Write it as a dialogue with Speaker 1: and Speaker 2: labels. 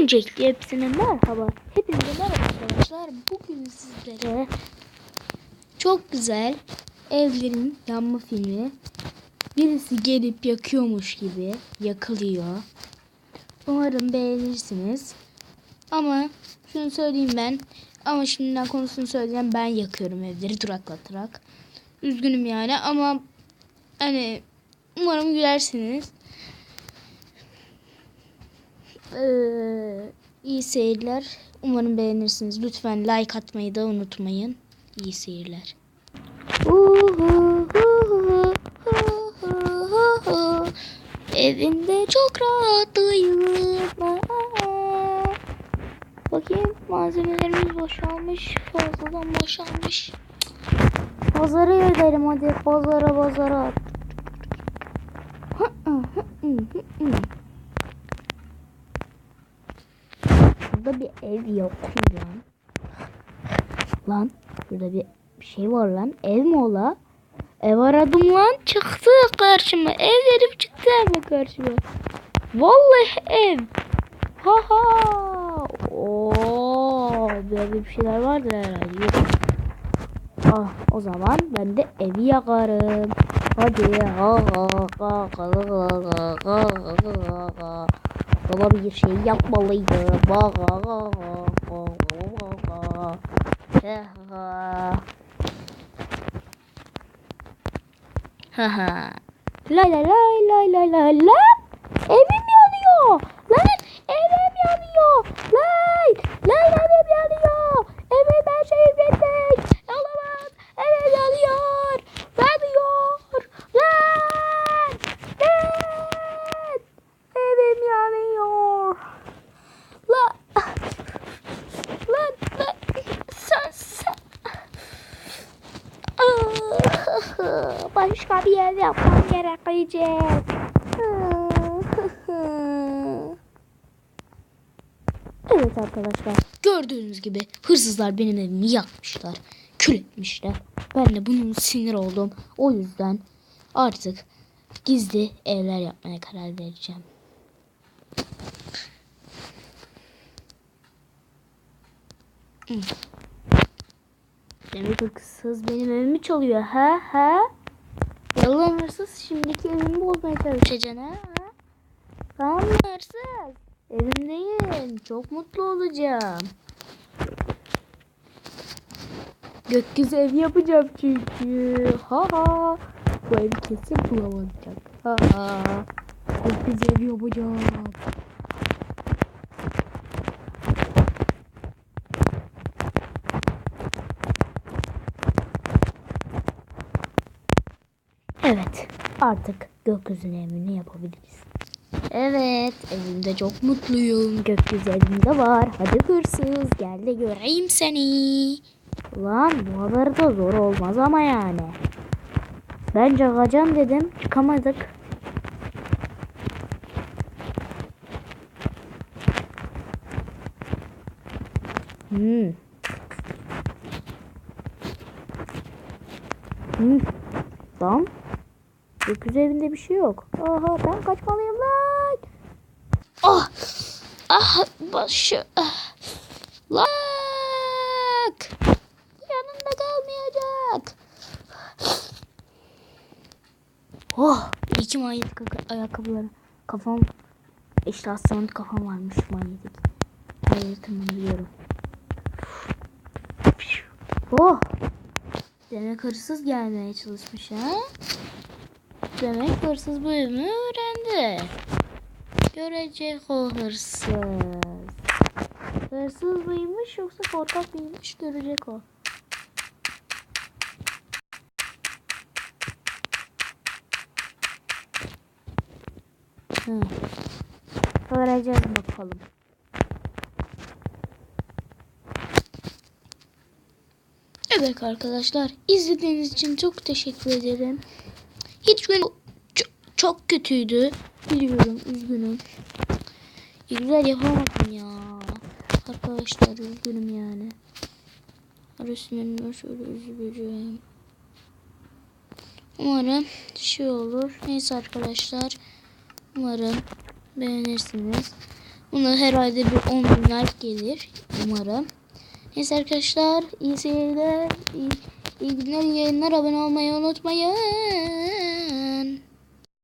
Speaker 1: Öncelikle hepsine merhaba. Hepinize merhaba arkadaşlar. Bugün sizlere çok güzel evlerin yanma filmi. Birisi gelip yakıyormuş gibi yakılıyor. Umarım beğenirsiniz. Ama şunu söyleyeyim ben. Ama şimdiden konusunu söyleyeceğim. Ben yakıyorum evleri duraklatarak. Üzgünüm yani ama hani umarım gülersiniz. Ee, iyi seyirler. Umarım beğenirsiniz. Lütfen like atmayı da unutmayın. İyi seyirler. Evimde çok rahatlıyım. Bakayım malzemelerimiz boşalmış. Fazladan boşalmış. Pazara gidelim hadi. Pazara pazara. Burada bir ev yok lan. Lan burada bir şey var lan. Ev mi o la? Ev aradım lan. Çıktı karşıma. Ev dedim çıktı hemen karşıma. Vallahi ev. Ha ha. Oo, böyle bir şeyler vardır herhalde. Ah, o zaman ben de evi yakarım. Hadi. Ha ha ha ha ha ha ha ha. Baba bir şey yapmalıydı. La la la la la la la. Evim yanıyor. Lan evim yanıyor. Lan lan evim yanıyor. Evim her şeyim bitmiş. Olamaz. Evim yanıyor. Yanıyor. Lan. Lan. Evim yanıyor. Lan. Lan. Lan. Sen sen. Ah, Başka bir yer yapmam gerekecek. Evet arkadaşlar. Gördüğünüz gibi hırsızlar benim evimi yakmışlar. Kül etmişler. Ben de bunun sinir oldum. O yüzden artık gizli evler yapmaya karar vereceğim. Hmm. Demek hırsız benim evimi çalıyor ha ha? Yalan hırsız şimdiki evimi bozmaya çalışacaksın ha? ha? Tamam mı hırsız? Evimdeyim. Çok mutlu olacağım. Gökyüzü ev yapacağım çünkü. Ha ha. Bu evi kesin bulamayacak. Ha ha. Gökyüzü ev yapacağım. Evet, artık gökyüzüne evini yapabiliriz. Evet, evimde çok mutluyum. Gökyüzü evimde var. Hadi hırsız, gel de göreyim seni. Lan bu kadar da zor olmaz ama yani. Ben çıkacağım dedim, çıkamadık. Hmm. Hmm. Lan. Gökyüzü evinde bir şey yok. Aha ben kaçmalıyım lan. Ah. Ah başı. Ah. Lak. Yanında kalmayacak. Oh. İki aka- ayakkabıları. Kafam. İşte aslanın kafam varmış manyetik. Hayır tamam biliyorum. Oh. Demek hırsız gelmeye çalışmış ha? Demek hırsız bu evimi öğrendi. Görecek o hırsız. Hırsız mıymış yoksa korkak mıymış görecek o. Hı. Göreceğiz bakalım. Evet arkadaşlar izlediğiniz için çok teşekkür ederim. Gün çok, çok kötüydü. Biliyorum üzgünüm. Güzel yapamadım ya. Arkadaşlar üzgünüm yani. Resmenime şöyle üzüleceğim. Umarım şey olur. Neyse arkadaşlar. Umarım beğenirsiniz. Buna herhalde bir 10 bin like gelir. Umarım. Neyse arkadaşlar iyi seyirler. iyi, iyi günler yayınlar. Abone olmayı unutmayın.